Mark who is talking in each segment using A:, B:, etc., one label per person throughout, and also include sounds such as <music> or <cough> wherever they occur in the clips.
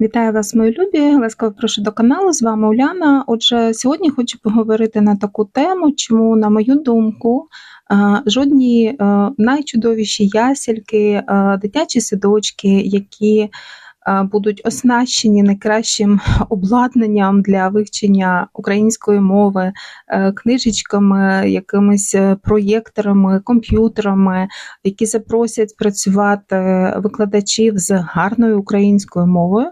A: Вітаю вас, мої любі. Ласкаво прошу до каналу. З вами Уляна. Отже, сьогодні хочу поговорити на таку тему, чому, на мою думку, е, жодні е, найчудовіші ясельки, е, дитячі садочки, які будуть оснащені найкращим обладнанням для вивчення української мови, е, книжечками, якимись е, проєкторами, комп'ютерами, які запросять працювати викладачів з гарною українською мовою,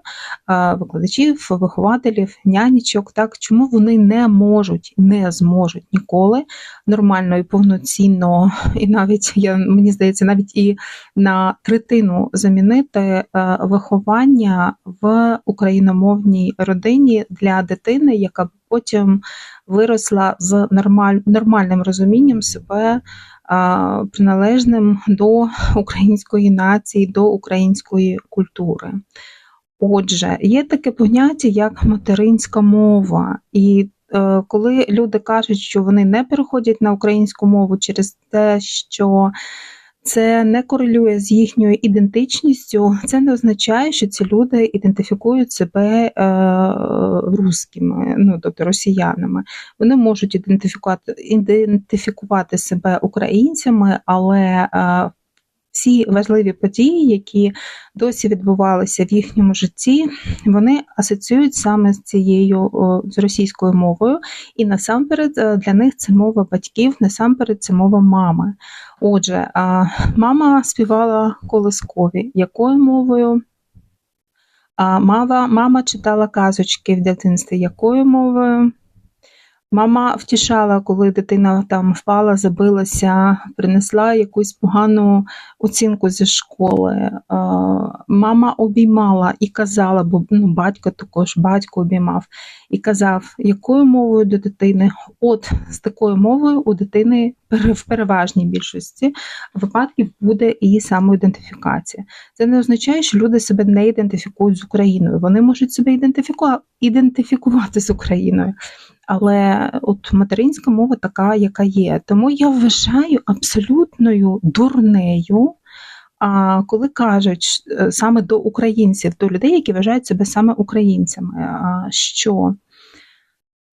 A: викладачів, вихователів, нянічок. Так чому вони не можуть, не зможуть ніколи нормально і повноцінно, і навіть я мені здається, навіть і на третину замінити е, виховання виховання в україномовній родині для дитини, яка потім виросла з нормаль, нормальним розумінням себе а, приналежним до української нації, до української культури. Отже, є таке поняття, як материнська мова. І е, коли люди кажуть, що вони не переходять на українську мову через те, що це не корелює з їхньою ідентичністю. Це не означає, що ці люди ідентифікують себе е, русскими, ну тобто росіянами. Вони можуть ідентифікувати ідентифікувати себе українцями, але е, всі важливі події, які досі відбувалися в їхньому житті, вони асоціюють саме з цією з російською мовою, і насамперед е, для них це мова батьків, насамперед це мова мами. Отже, мама співала колискові якою мовою? Мама, мама читала казочки в дитинстві якою мовою? Мама втішала, коли дитина там впала, забилася, принесла якусь погану оцінку зі школи. Мама обіймала і казала, бо ну, батько також батько обіймав і казав, якою мовою до дитини. От з такою мовою у дитини в переважній більшості випадків буде і самоідентифікація. Це не означає, що люди себе не ідентифікують з Україною. Вони можуть себе ідентифікувати з Україною. Але от материнська мова така, яка є. Тому я вважаю абсолютною дурнею. А коли кажуть е, саме до українців, до людей, які вважають себе саме українцями, що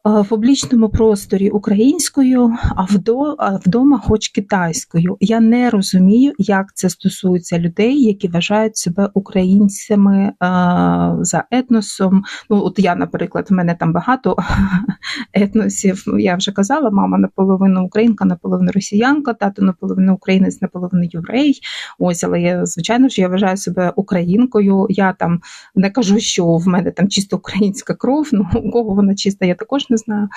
A: в публічному просторі українською, а вдома, хоч китайською. Я не розумію, як це стосується людей, які вважають себе українцями за етносом. Ну, от я, наприклад, в мене там багато <laughs> етносів. Я вже казала, мама наполовину українка, наполовину росіянка, тато наполовину українець, наполовину єврей. Ось, але я, звичайно ж, я вважаю себе українкою. Я там не кажу, що в мене там чисто українська кров. Ну у кого вона чиста, я також не знаю,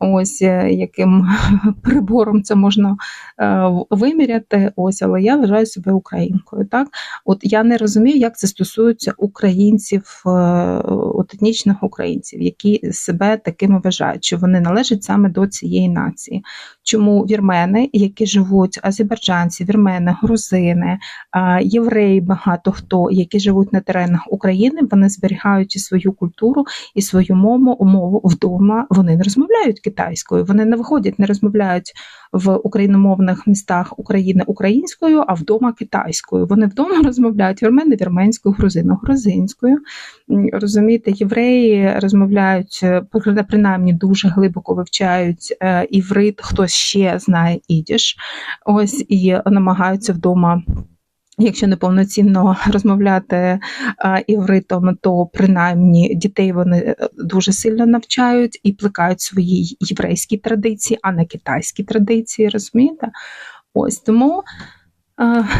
A: ось е, яким <laughs> прибором це можна е, виміряти. Ось, але я вважаю себе українкою. Так, от я не розумію, як це стосується українців, е, от етнічних українців, які себе такими вважають, що вони належать саме до цієї нації. Чому вірмени, які живуть азербайджанці, вірмени, грузини, євреї, багато хто, які живуть на теренах України, вони зберігають і свою культуру і свою мову, мову вдома. Вони не розмовляють китайською, вони не виходять, не розмовляють в україномовних містах України українською, а вдома китайською. Вони вдома <laughs> розмовляють вірмени вірменською, грузино грузинською. Розумієте, євреї розмовляють е, принаймні дуже глибоко вивчають е, іврит, хтось ще знає ідіш, ось і намагаються вдома. Якщо не повноцінно <laughs> розмовляти івритом, то принаймні дітей вони е, дуже сильно навчають і плекають свої єврейські традиції, а не китайські традиції, розумієте? Ось тому.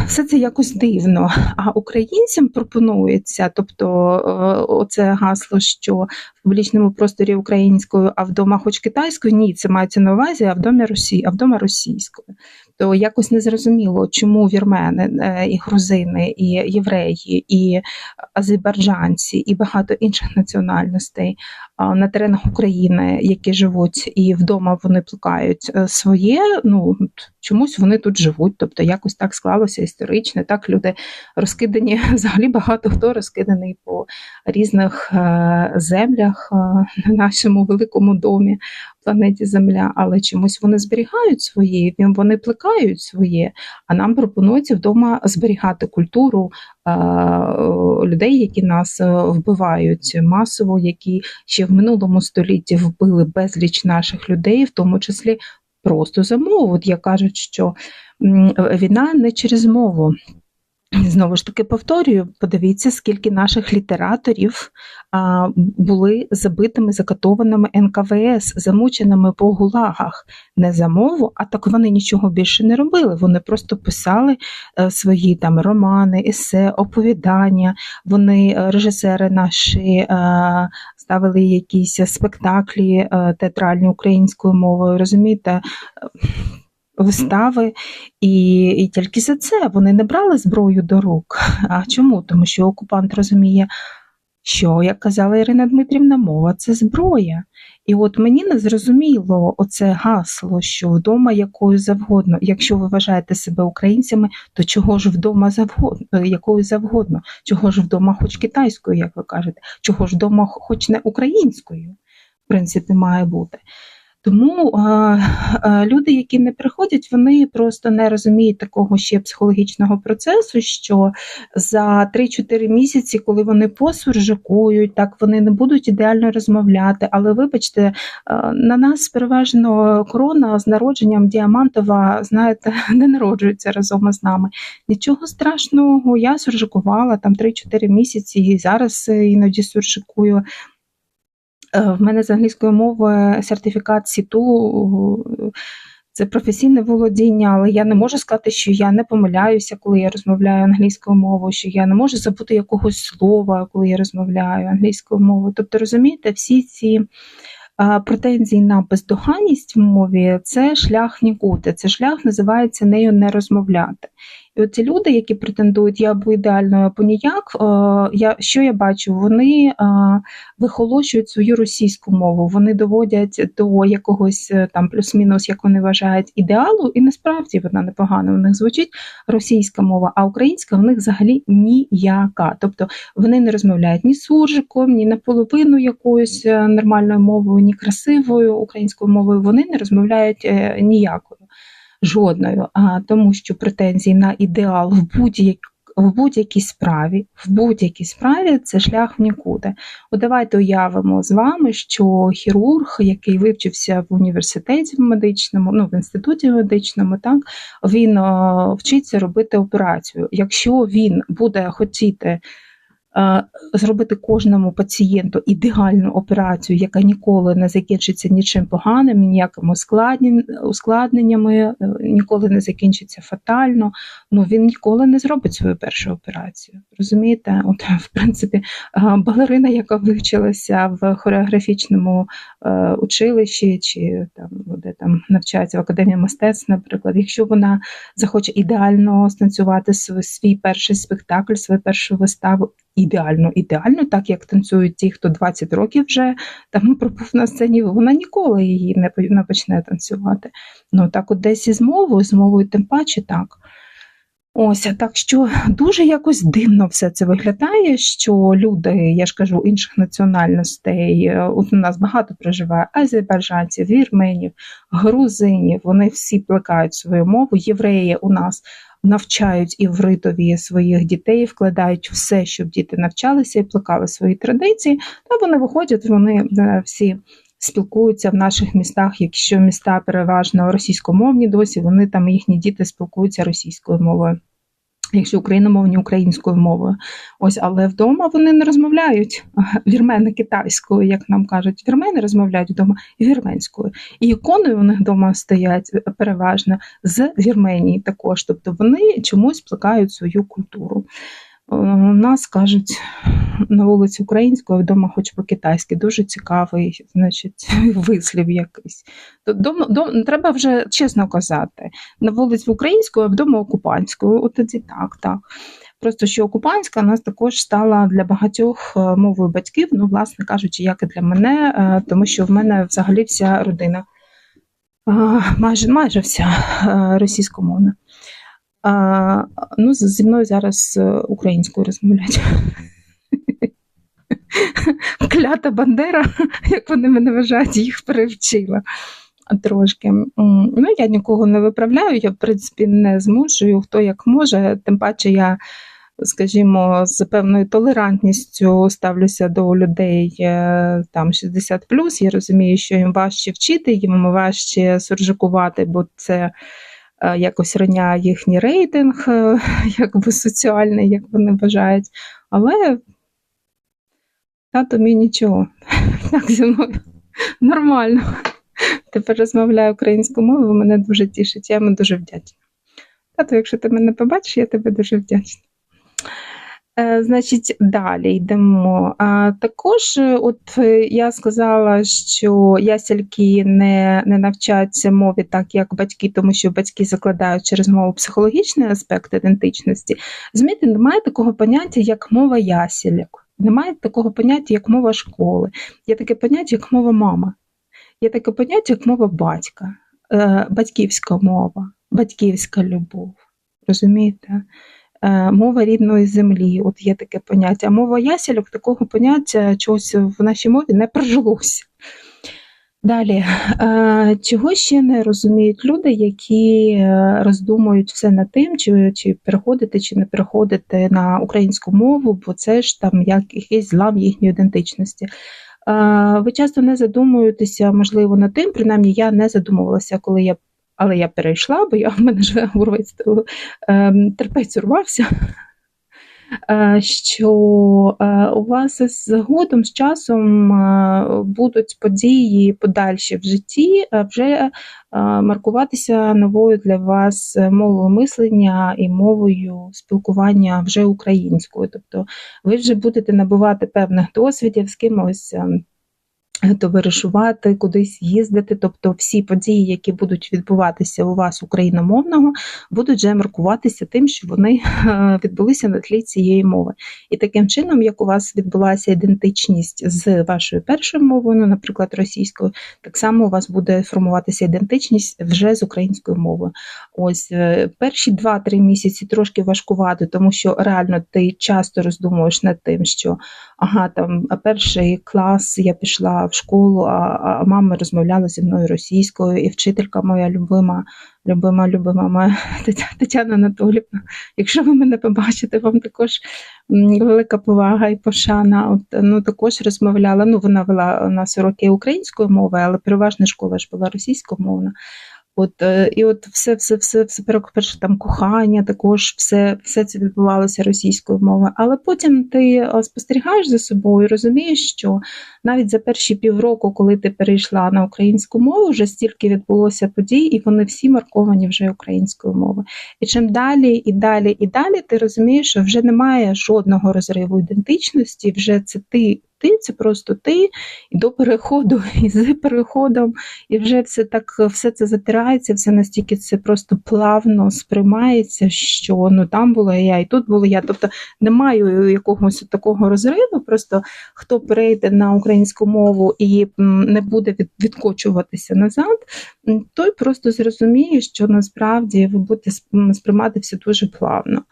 A: Все це якось дивно. А українцям пропонується, тобто е, оце гасло, що в публічному просторі українською, а вдома, хоч китайською, ні, це мається на увазі, а вдома Росії, а вдома російською. То якось незрозуміло, чому вірмени е, і грузини, і євреї, і азербайджанці, і багато інших національностей на теренах України, які живуть, і вдома вони плекають е, своє. Ну чомусь вони тут живуть, тобто якось так склалося історично. Так люди розкидані <laughs> взагалі багато хто розкиданий по різних е, землях на нашому великому домі. планеті Земля, але чомусь вони зберігають своє, вони плекають своє, а нам пропонується вдома зберігати культуру людей, які нас е, вбивають масово, які ще в минулому столітті вбили безліч наших людей, в тому числі просто за мову. От я кажуть, що війна не через мову. Знову ж таки повторюю, подивіться, скільки наших літераторів а, були забитими, закатованими НКВС, замученими по гулагах не за мову, а так вони нічого більше не робили. Вони просто писали е, свої там романи, есе, оповідання. Вони, е, режисери наші, а, ставили якісь спектаклі а, е, театральні українською мовою. Розумієте? Вистави, і і тільки за це вони не брали зброю до рук. А чому? Тому що окупант розуміє, що, як казала Ірина Дмитрівна, мова це зброя. І от мені не зрозуміло оце гасло, що вдома якою завгодно. Якщо ви вважаєте себе українцями, то чого ж вдома завгодно, якою завгодно, чого ж вдома хоч китайською, як ви кажете, чого ж вдома хоч не українською, в принципі, має бути. Тому люди, які не приходять, вони просто не розуміють такого ще психологічного процесу, що за 3-4 місяці, коли вони посуржикують, так вони не будуть ідеально розмовляти. Але вибачте, на нас переважно корона з народженням діамантова, знаєте, <laughs> не народжується разом із нами. Нічого страшного, я суржикувала там 3-4 місяці і зараз іноді суржикую. Е, в мене з англійської мови сертифікат СІТУ це професійне володіння, але я не можу сказати, що я не помиляюся, коли я розмовляю англійською мовою, що я не можу забути якогось слова, коли я розмовляю англійською мовою. Тобто, розумієте, всі ці е, претензії на бездоганність в мові це шлях нікуди. Це шлях називається нею не розмовляти. І оці люди, які претендують, я або ідеально, або ніяк, е, я, що я бачу, вони е, вихолощують свою російську мову, вони доводять до якогось е, там плюс-мінус, як вони вважають, ідеалу, і насправді вона непогано у них звучить російська мова, а українська в них взагалі ніяка. Тобто вони не розмовляють ні суржиком, ні наполовину якоюсь нормальною мовою, ні красивою українською мовою. Вони не розмовляють ніякою жодною, а тому, що претензії на ідеал в будь-якій в будь-якій справі, в будь-якій справі це шлях в нікуди. От давайте уявимо з вами, що хірург, який вивчився в університеті медичному, ну в інституті медичному, так він вчиться робити операцію. Якщо він буде хотіти Е, зробити кожному пацієнту ідеальну операцію, яка ніколи не закінчиться нічим поганим, ніякими ускладненнями, е, ніколи не закінчиться фатально. Ну він ніколи не зробить свою першу операцію. Розумієте? От, в принципі, е, балерина, яка вивчилася в хореографічному училищі, чи там де там навчається в академії мистецтв, наприклад, якщо вона захоче ідеально станцювати свій перший спектакль, свою першу виставу ідеально, ідеально, так як танцюють ті, хто 20 років вже там <laughs> пробув на сцені, вона ніколи її не не почне танцювати. Ну так от десь із мовою, з мовою тим паче так. Ось, так що дуже якось дивно все це виглядає, що люди, я ж кажу, інших національностей, е, от у нас багато проживає азербайджанців, вірменів, грузинів, вони всі плекають свою мову, євреї у нас навчають івритові своїх дітей, вкладають все, щоб діти навчалися і плекали свої традиції, та вони виходять, вони е, всі. Спілкуються в наших містах, якщо міста переважно російськомовні досі, вони там їхні діти спілкуються російською мовою якщо україномовні українською мовою. Ось, але вдома вони не розмовляють <laughs> вірмени китайською, як нам кажуть. Вірмени розмовляють вдома вірменською. І ікони у них вдома стоять переважно з Вірменії також. Тобто вони чомусь плекають свою культуру. У нас кажуть на вулиці Української, вдома хоч по-китайськи, дуже цікавий значить, <laughs> вислів якийсь. Дом, дом, Треба вже чесно казати, на вулиці Української, а вдома окупанською. От тоді так, так. Просто що окупанська нас також стала для багатьох е, мовою батьків, ну, власне кажучи, як і для мене, е, тому що в мене взагалі вся родина, е, майже майже вся російськомовна. А, Ну, зі мною зараз українською розмовляють. <laughs> Кля Беата Бандера, як вони мене вважають, їх перевчила трошки. Ну, я нікого не виправляю, я, в принципі, не змушую, хто як може, тим паче я. Скажімо, з певною толерантністю ставлюся до людей е, там 60 Я розумію, що їм важче вчити, їм важче суржикувати, бо це е, якось раняє їхній рейтинг, е, <laughs> якби соціальний, як вони вважають. Але тато мій нічого. <laughs> Так зі мною нормально. Тепер розмовляю українською мовою, мене дуже тішить. Я йому дуже вдячна. Тато, якщо ти мене побачиш, я тебе дуже вдячна. Е, значить, далі йдемо. Також, от я сказала, що ясельки не не навчаються мові так, як батьки, тому що батьки закладають через мову психологічний аспект ідентичності. Зміти, немає такого поняття, як мова ясельок. Немає такого поняття, як мова школи. Є таке поняття, як мова мама. Є таке поняття, як мова батька, е, батьківська мова, батьківська любов. Розумієте? Е, мова рідної землі, от є таке поняття. А мова ясельок такого поняття чогось в нашій мові не прожилося. Далі, е, чого ще не розуміють люди, які роздумують все над тим, чи чи переходити, чи не переходити на українську мову, бо це ж там як якийсь злам їхньої ідентичності. Ви часто не задумуєтеся, можливо, над тим, принаймні я не задумувалася, коли я, але я перейшла, бо я в мене живе урвець, ем, терпець урвався. Е, що е, у вас згодом з часом е, будуть події подальші в житті вже маркуватися новою для вас мовою мислення і мовою спілкування вже українською. Тобто ви вже будете набувати певних досвідів з кимось. Товаришувати, кудись їздити, тобто всі події, які будуть відбуватися у вас україномовного, будуть вже маркуватися тим, що вони е, відбулися на тлі цієї мови. І таким чином, як у вас відбулася ідентичність з вашою першою мовою, ну, наприклад, російською, так само у вас буде формуватися ідентичність вже з українською мовою. Ось е, перші 2-3 місяці трошки важкувати, тому що реально ти часто роздумуєш над тим, що ага, там перший клас я пішла в школу, а, а мама розмовляла зі мною російською, і вчителька моя любима, любима, любима моя <laughs> Тетяна Анатолівна. Якщо ви мене побачите, вам також велика повага і пошана. От, ну, Також розмовляла. Ну, вона вела у нас уроки української мови, але переважна школа ж була російськомовна. От е, і от все, все, все, все перше там кохання, також все все це відбувалося російською мовою. Але потім ти е, спостерігаєш за собою, і розумієш, що навіть за перші півроку, коли ти перейшла на українську мову, вже стільки відбулося подій, і вони всі марковані вже українською мовою. І чим далі і далі і далі, ти розумієш, що вже немає жодного розриву ідентичності, вже це ти ти, це просто ти, і до переходу, <laughs> і з переходом, і вже все так все це затирається, все настільки це просто плавно сприймається, що ну там була я, і тут була я. Тобто немає якогось такого розриву, просто хто перейде на українську мову і не буде відкочуватися назад, той просто зрозуміє, що насправді ви будете сприймати все дуже плавно.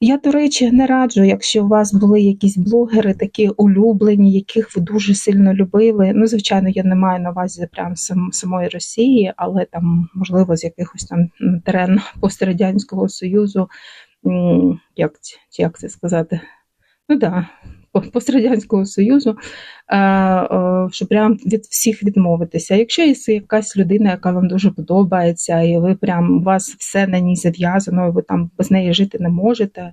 A: Я, до речі, не раджу, якщо у вас були якісь блогери, такі улюблені, яких ви дуже сильно любили. Ну, звичайно, я не маю на увазі прям сам, самої Росії, але там, можливо, з якихось там терен <laughs> пострадянського союзу, як як це сказати? Ну да, пострадянського союзу, е, е, що прям від всіх відмовитися. Якщо є якась людина, яка вам дуже подобається, і ви прям у вас все на ній зав'язано, і ви там без неї жити не можете.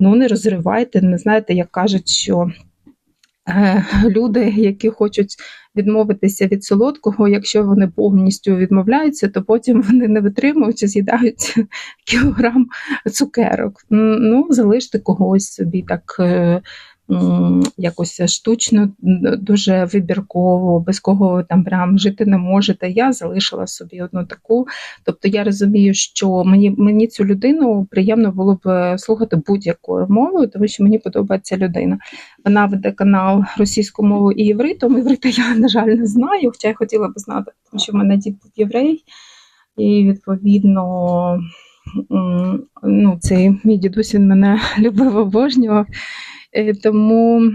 A: Ну не розривайте, не знаєте, як кажуть, що е, люди, які хочуть відмовитися від солодкого, якщо вони повністю відмовляються, то потім вони не витримують і з'їдають кілограм цукерок. Ну, залиште когось собі так якось штучно, дуже вибірково, без кого там прям жити не можете. Я залишила собі одну таку. Тобто я розумію, що мені мені цю людину приємно було б слухати будь-якою мовою, тому що мені подобається людина. Вона веде канал російською мовою і євритом. Єврита я, на жаль, не знаю, хоча я хотіла б знати, тому що в мене дід був єврей, і відповідно. Ну, цей мій дідусь він мене <laughs> любив обожнював. Е, Тому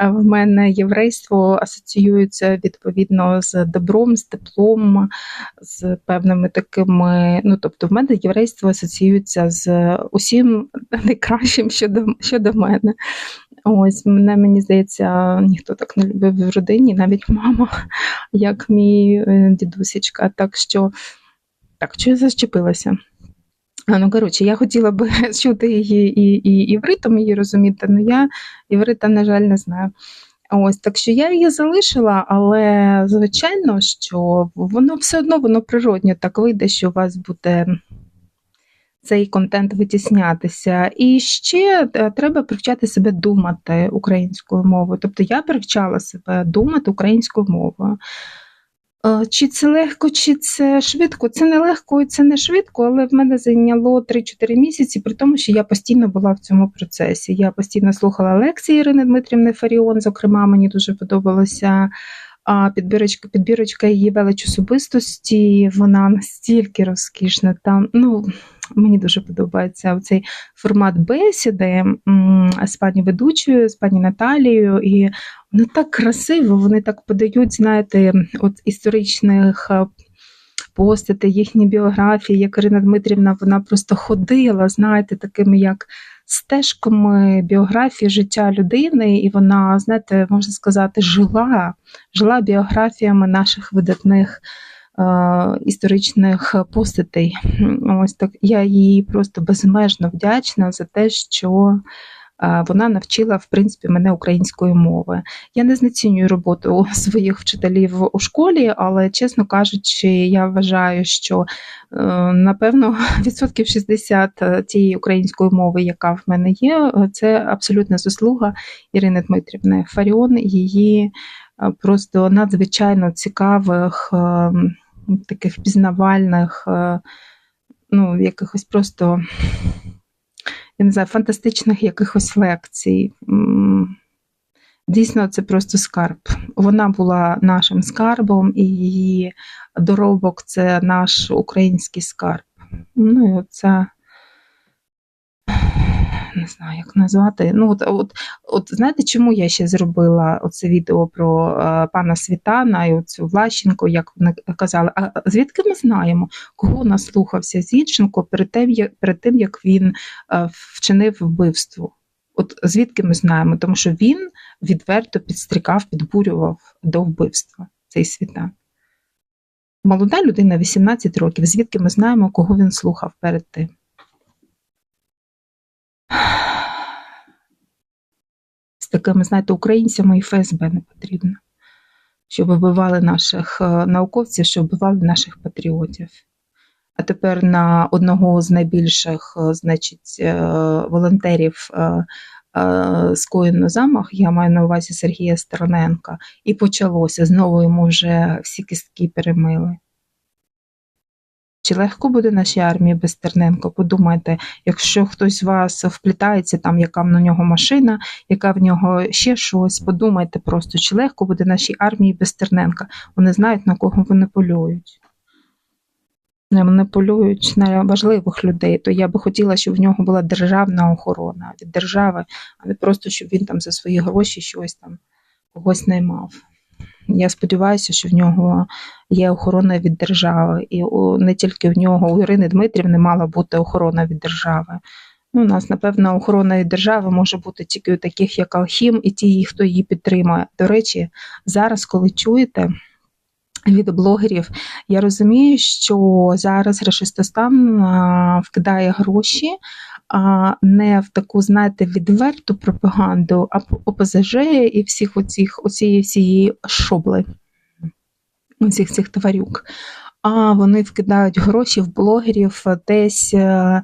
A: в мене єврейство асоціюється відповідно з добром, з теплом, з певними такими. Ну, тобто, в мене єврейство асоціюється з усім найкращим щодо, щодо мене. Ось мене мені здається, ніхто так не любив в родині, навіть мама, як мій е, дідусечка. Так що так, що я зачепилася? Ну, коротше, я хотіла би <laughs> чути її і, і івритом її розуміти, але я іврита, на жаль, не знаю. Ось так що я її залишила, але звичайно, що воно все одно воно природньо так вийде, що у вас буде цей контент витіснятися. І ще е, треба привчати себе думати українською мовою. Тобто я привчала себе думати українською мовою. Е, Чи це легко, чи це швидко? Це не легко і це не швидко, але в мене зайняло 3-4 місяці, при тому, що я постійно була в цьому процесі. Я постійно слухала лекції Ірини Дмитрівни Фаріон. Зокрема, мені дуже подобалася підбірочка, підбірочка її велич особистості. Вона настільки розкішна. Там ну мені дуже подобається цей формат бесіди з пані ведучою, з пані Наталією. І вони так красиво, вони так подають, знаєте, от історичних е, постатей, їхні біографії, як Ірина Дмитрівна, вона просто ходила, знаєте, такими як стежками біографії життя людини, і вона, знаєте, можна сказати, жила, жила біографіями наших видатних. Е, Історичних постатей. Ось так я їй просто безмежно вдячна за те, що е, вона навчила в принципі мене української мови. Я не знецінюю роботу <laughs> своїх вчителів у школі, але чесно кажучи, я вважаю, що е, напевно <laughs> відсотків 60 тієї української мови, яка в мене є, це абсолютна заслуга Ірини Дмитрівни Фаріон, її просто надзвичайно цікавих, е, таких пізнавальних, е, ну, якихось просто я не знаю, фантастичних якихось лекцій. Дійсно, це просто скарб. Вона була нашим скарбом, і її доробок це наш український скарб. Ну і це не знаю, як назвати. Ну, от, от, от знаєте, чому я ще зробила оце відео про е, пана Світана і оцю Влащенко, як вони казали. А звідки ми знаємо, кого наслухався Зінченко перед тим, як, перед тим, як він е, вчинив вбивство? От звідки ми знаємо? Тому що він відверто підстрікав, підбурював до вбивства цей світан. Молода людина, 18 років, звідки ми знаємо, кого він слухав перед тим? Такими, знаєте, українцями і ФСБ не потрібно, щоб вбивали наших е, науковців, щоб вбивали наших патріотів. А тепер на одного з найбільших, е, значить, е, волонтерів скоєно замах, я маю на увазі Сергія Стороненка, і почалося. Знову йому вже всі кістки перемили. Чи легко буде нашій армії без Стерненко? Подумайте, якщо хтось з вас вплітається, там яка на нього машина, яка в нього ще щось, подумайте просто, чи легко буде нашій армії без Стерненка. Вони знають, на кого вони полюють. Не, Вони полюють на важливих людей, то я би хотіла, щоб в нього була державна охорона від держави, а не просто щоб він там за свої гроші щось там когось наймав. Я сподіваюся, що в нього є охорона від держави, і не тільки в нього, у Ірини Дмитрівни мала бути охорона від держави. Ну, у нас, напевно, охорона від держави може бути тільки у таких, як Алхім, і ті, хто її підтримує. До речі, зараз, коли чуєте від блогерів, я розумію, що зараз Рашистостан а, вкидає гроші не в таку, знаєте, відверту пропаганду, а ОПЗЖ і всіх оцих, оцієї всієї шобли, оцих цих тварюк. А вони вкидають гроші в блогерів десь е,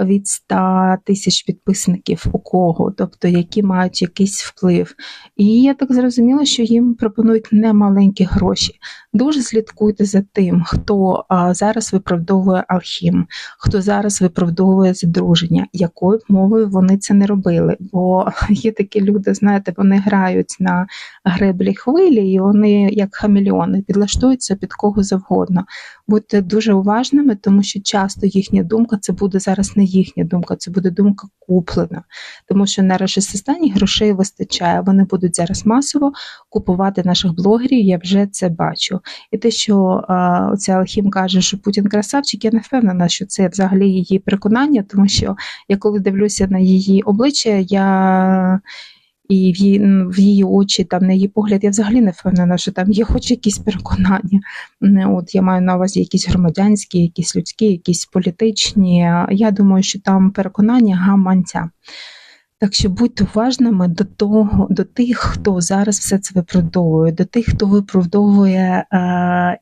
A: від 100 тисяч підписників у кого, тобто які мають якийсь вплив. І я так зрозуміла, що їм пропонують немаленькі гроші. Дуже слідкуйте за тим, хто зараз виправдовує алхім, хто зараз виправдовує задруження, якою мовою вони це не робили. Бо <laughs> є такі люди, знаєте, вони грають на греблі хвилі, і вони, як хамільйони, підлаштуються під кого завгодно. Будьте дуже уважними, тому що часто їхня думка це буде зараз не їхня думка, це буде думка куплена. Тому що на стані грошей вистачає. Вони будуть зараз масово купувати наших блогерів. Я вже це бачу. І те, що а, оця Алхім каже, що Путін красавчик, я не впевнена, що це взагалі її переконання, тому що я коли дивлюся на її обличчя, я і в її в її очі, там на її погляд, я взагалі не впевнена, що там є хоч якісь переконання. От я маю на увазі якісь громадянські, якісь людські, якісь політичні. Я думаю, що там переконання гаманця. Так що будьте уважними до того, до тих, хто зараз все це виправдовує, до тих, хто виправдовує е,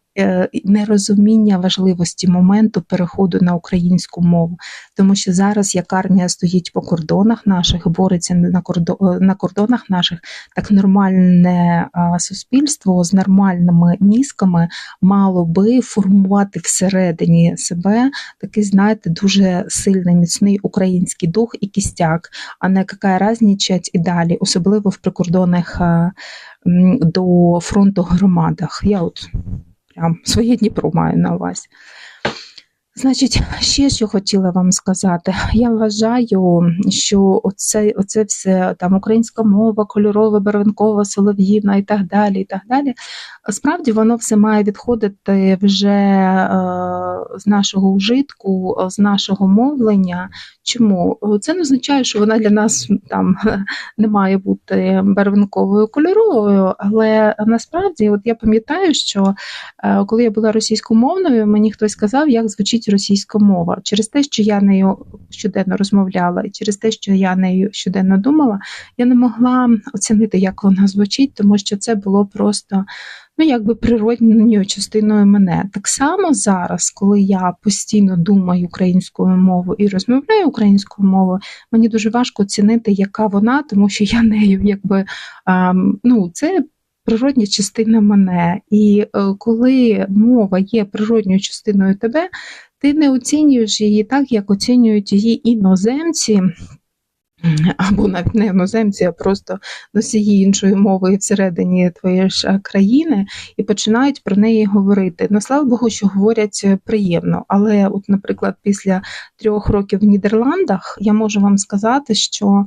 A: нерозуміння важливості моменту переходу на українську мову, тому що зараз як армія стоїть по кордонах наших, бореться на е, на кордонах наших, так нормальне суспільство з нормальними мізками мало би формувати всередині себе такий, знаєте, дуже сильний міцний український дух і кістяк, а не яка разнічать і далі, особливо в прикордонних до фронту громадах. Я от прям своє Дніпро маю на увазі. Значить, ще що хотіла вам сказати. Я вважаю, що оце оце все там українська мова, кольорова, барвинкова, солов'їна і так далі. і так далі. Справді воно все має відходити вже е, з нашого ужитку, з нашого мовлення. Чому? Це не означає, що вона для нас там <laughs> не має бути барвинковою кольоровою, але насправді, от я пам'ятаю, що е, коли я була російськомовною, мені хтось сказав, як звучить російська мова. Через те, що я нею щоденно розмовляла, і через те, що я нею щоденно думала, я не могла оцінити, як вона звучить, тому що це було просто ну якби природньою частиною мене. Так само зараз, коли я постійно думаю українською мовою і розмовляю українською мовою, мені дуже важко оцінити, яка вона, тому що я нею якби ну це. Природня частина мене, і е, коли мова є природньою частиною тебе, ти не оцінюєш її так, як оцінюють її іноземці, або навіть не іноземці, а просто носії іншої мови всередині твоєї ж е, країни, і починають про неї говорити. Ну, слава Богу, що говорять е, приємно. Але, от, наприклад, після трьох років в Нідерландах я можу вам сказати, що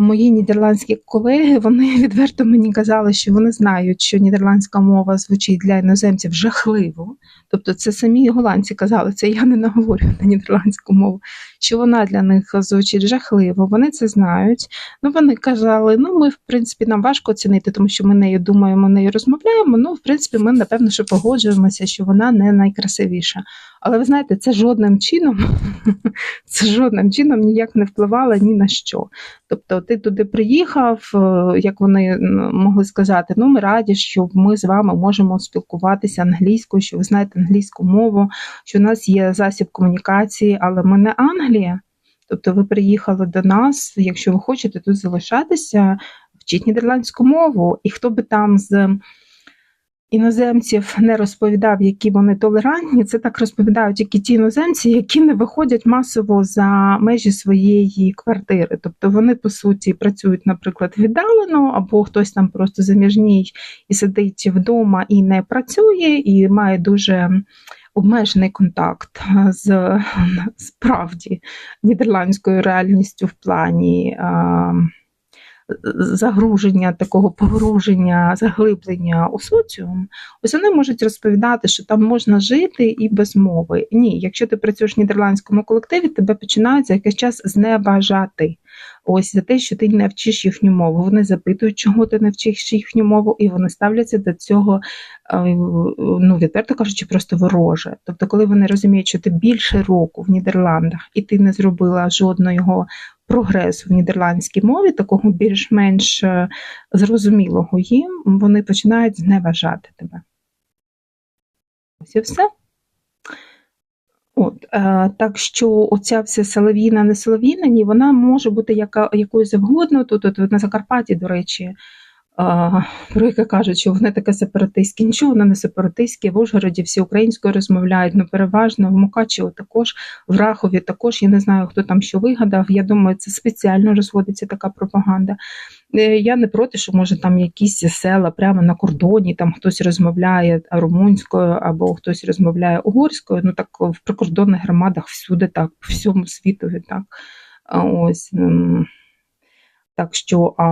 A: мої нідерландські колеги вони <laughs> відверто мені казали, що вони знають, що нідерландська мова звучить для іноземців жахливо. Тобто, це самі голландці казали, це я не наговорю на нідерландську мову, що вона для них звучить жахливо. Вони це знають. Ну вони казали, ну ми в принципі нам важко оцінити, тому що ми нею думаємо, нею розмовляємо. Ну, в принципі, ми напевно що погоджуємося, що вона не найкрасивіша. Але ви знаєте, це жодним чином, <laughs> це жодним чином ніяк не впливало ні на що. Тобто, ти туди приїхав, е, як вони могли сказати, ну ми раді, що ми з вами можемо спілкуватися англійською, що ви знаєте англійську мову, що у нас є засіб комунікації, але ми не Англія. Тобто, ви приїхали до нас, якщо ви хочете тут залишатися, вчіть нідерландську мову, і хто би там з іноземців не розповідав, які вони толерантні. Це так розповідають тільки ті іноземці, які не виходять масово за межі своєї квартири. Тобто вони по суті працюють, наприклад, віддалено, або хтось там просто заміжній і сидить вдома і не працює, і має дуже обмежений контакт з справді нідерландською реальністю в плані загруження, такого погруження, заглиблення у соціум, ось вони можуть розповідати, що там можна жити і без мови. Ні, якщо ти працюєш в нідерландському колективі, тебе починають за якийсь час знебажати. Ось за те, що ти не вчиш їхню мову. Вони запитують, чого ти не вчиш їхню мову, і вони ставляться до цього, е, ну відверто кажучи, просто вороже. Тобто, коли вони розуміють, що ти більше року в Нідерландах і ти не зробила жодного прогресу в нідерландській мові, такого більш-менш е, зрозумілого їм, вони починають зневажати тебе. Ось і все. От, е, Так що оця вся солов'їна, не солов'їна, ні, вона може бути яка, якою завгодно. Тут, от, на Закарпатті, до речі, про яке кажуть, що вони таке сепаратистське. Нічого воно не сепаратистське. В Ужгороді всі українською розмовляють, ну переважно в Мукачево також, в Рахові також. Я не знаю, хто там що вигадав. Я думаю, це спеціально розводиться така пропаганда. Е, Я не проти, що може там якісь села прямо на кордоні, там хтось розмовляє румунською або хтось розмовляє угорською. Ну так в прикордонних громадах всюди так, по всьому світові так. Ось. Так що а,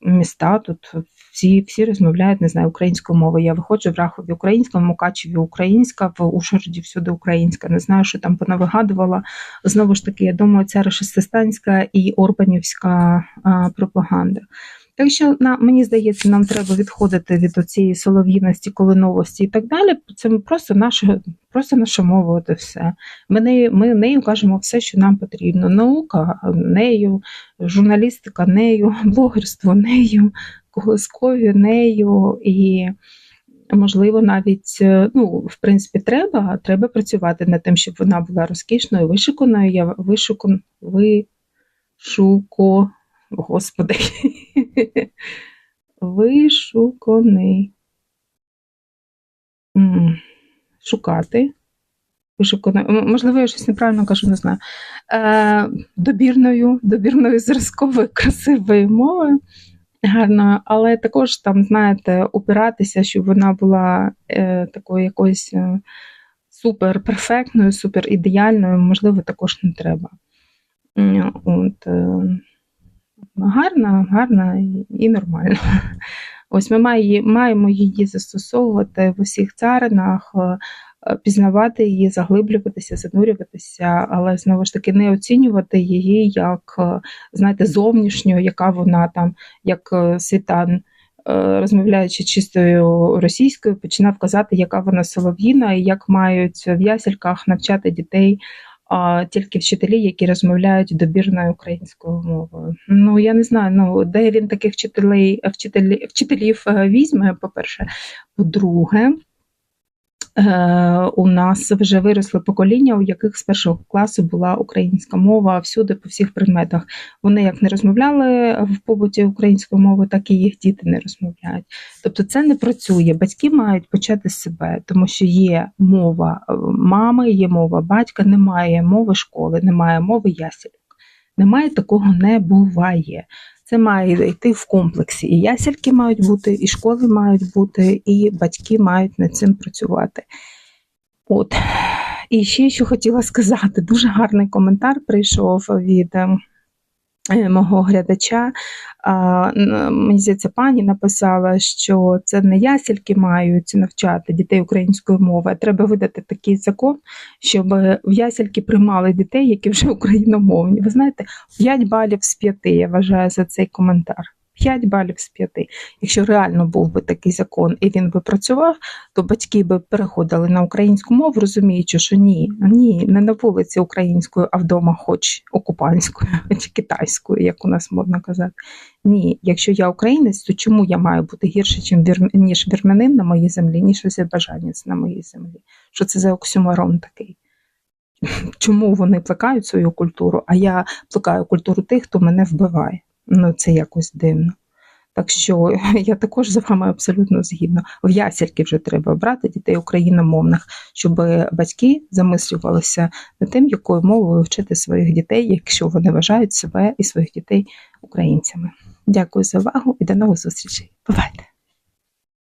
A: міста тут всі, всі розмовляють, не знаю, українською мовою. Я виходжу в Рахові українська, в Мукачеві українська, в Ужгороді всюди українська. Не знаю, що там понавигадувала. Знову ж таки, я думаю, це рашистистанська і орбанівська пропаганда. Так що на мені здається, нам треба відходити від цієї солов'їності, колиновості і так далі. Це просто наша, просто наша мова, от і все. Ми нею, ми нею кажемо все, що нам потрібно. Наука нею, журналістика нею, <laughs> блогерство нею, колискові нею і. Можливо, навіть е, ну, в принципі, треба, треба працювати над тим, щоб вона була розкішною, вишуканою. Я вишукан, вишуко, господи, <laughs> вишуканий. Шукати. Вишуканою. М, Можливо, я щось неправильно кажу, не знаю. Е, добірною, добірною зразковою, <laughs> красивою мовою. Гарно, але також там, знаєте, опиратися, щоб вона була е, такою якоюсь е, супер перфектною, супер ідеальною, можливо, також не треба. От, е, гарна, гарна і- нормальна. Ось ми має- маємо її застосовувати в усіх царинах, е, пізнавати її, заглиблюватися, занурюватися, але знову ж таки не оцінювати її як, е, знаєте, зовнішньо, яка вона там, як е, світан. Розмовляючи чистою російською, починав казати, яка вона солов'їна і як мають в ясельках навчати дітей тільки вчителі, які розмовляють добірною українською мовою. Ну я не знаю, ну де він таких вчителей, вчителі, вчителів е, візьме, по-перше. По-друге, е, у нас вже виросли покоління, у яких з першого класу була українська мова всюди, по всіх предметах. Вони як не розмовляли в побуті українською мовою, так і їх діти не розмовляють. Тобто це не працює. Батьки мають почати з себе, тому що є мова е, мами, є мова батька, немає мови школи, немає мови ясельок. Немає такого не буває. Це має йти в комплексі. І ясельки мають бути, і школи мають бути, і батьки мають над цим працювати. От. І ще що хотіла сказати, дуже гарний коментар прийшов від е, е, мого глядача. Мені здається, пані написала, що це не ясельки мають навчати дітей української мови, треба видати такий закон, щоб в ясельки приймали дітей, які вже <laughs> україномовні. Ви знаєте, 5 балів з 5 я вважаю за цей коментар. 5 балів з 5. Якщо реально був би такий закон і він би працював, то батьки би переходили на українську мову, розуміючи, що ні, ні, не на вулиці українською, а вдома хоч окупанською чи китайською, як у нас модно казати. Ні, якщо я українець, то чому я маю бути гірше, ніж вірменин на моїй землі, ніж азербайджанець на моїй землі? Що це за оксюморон такий? Чому вони плекають свою культуру, а я плекаю культуру тих, хто мене вбиває? Ну це якось дивно. Так що <laughs> я також з вами абсолютно згідна. В ясельки вже треба брати дітей україномовних, щоб батьки замислювалися над тим, якою мовою вчити своїх дітей, якщо вони вважають себе і своїх дітей українцями. Дякую за увагу і до нових зустрічей. Бувайте!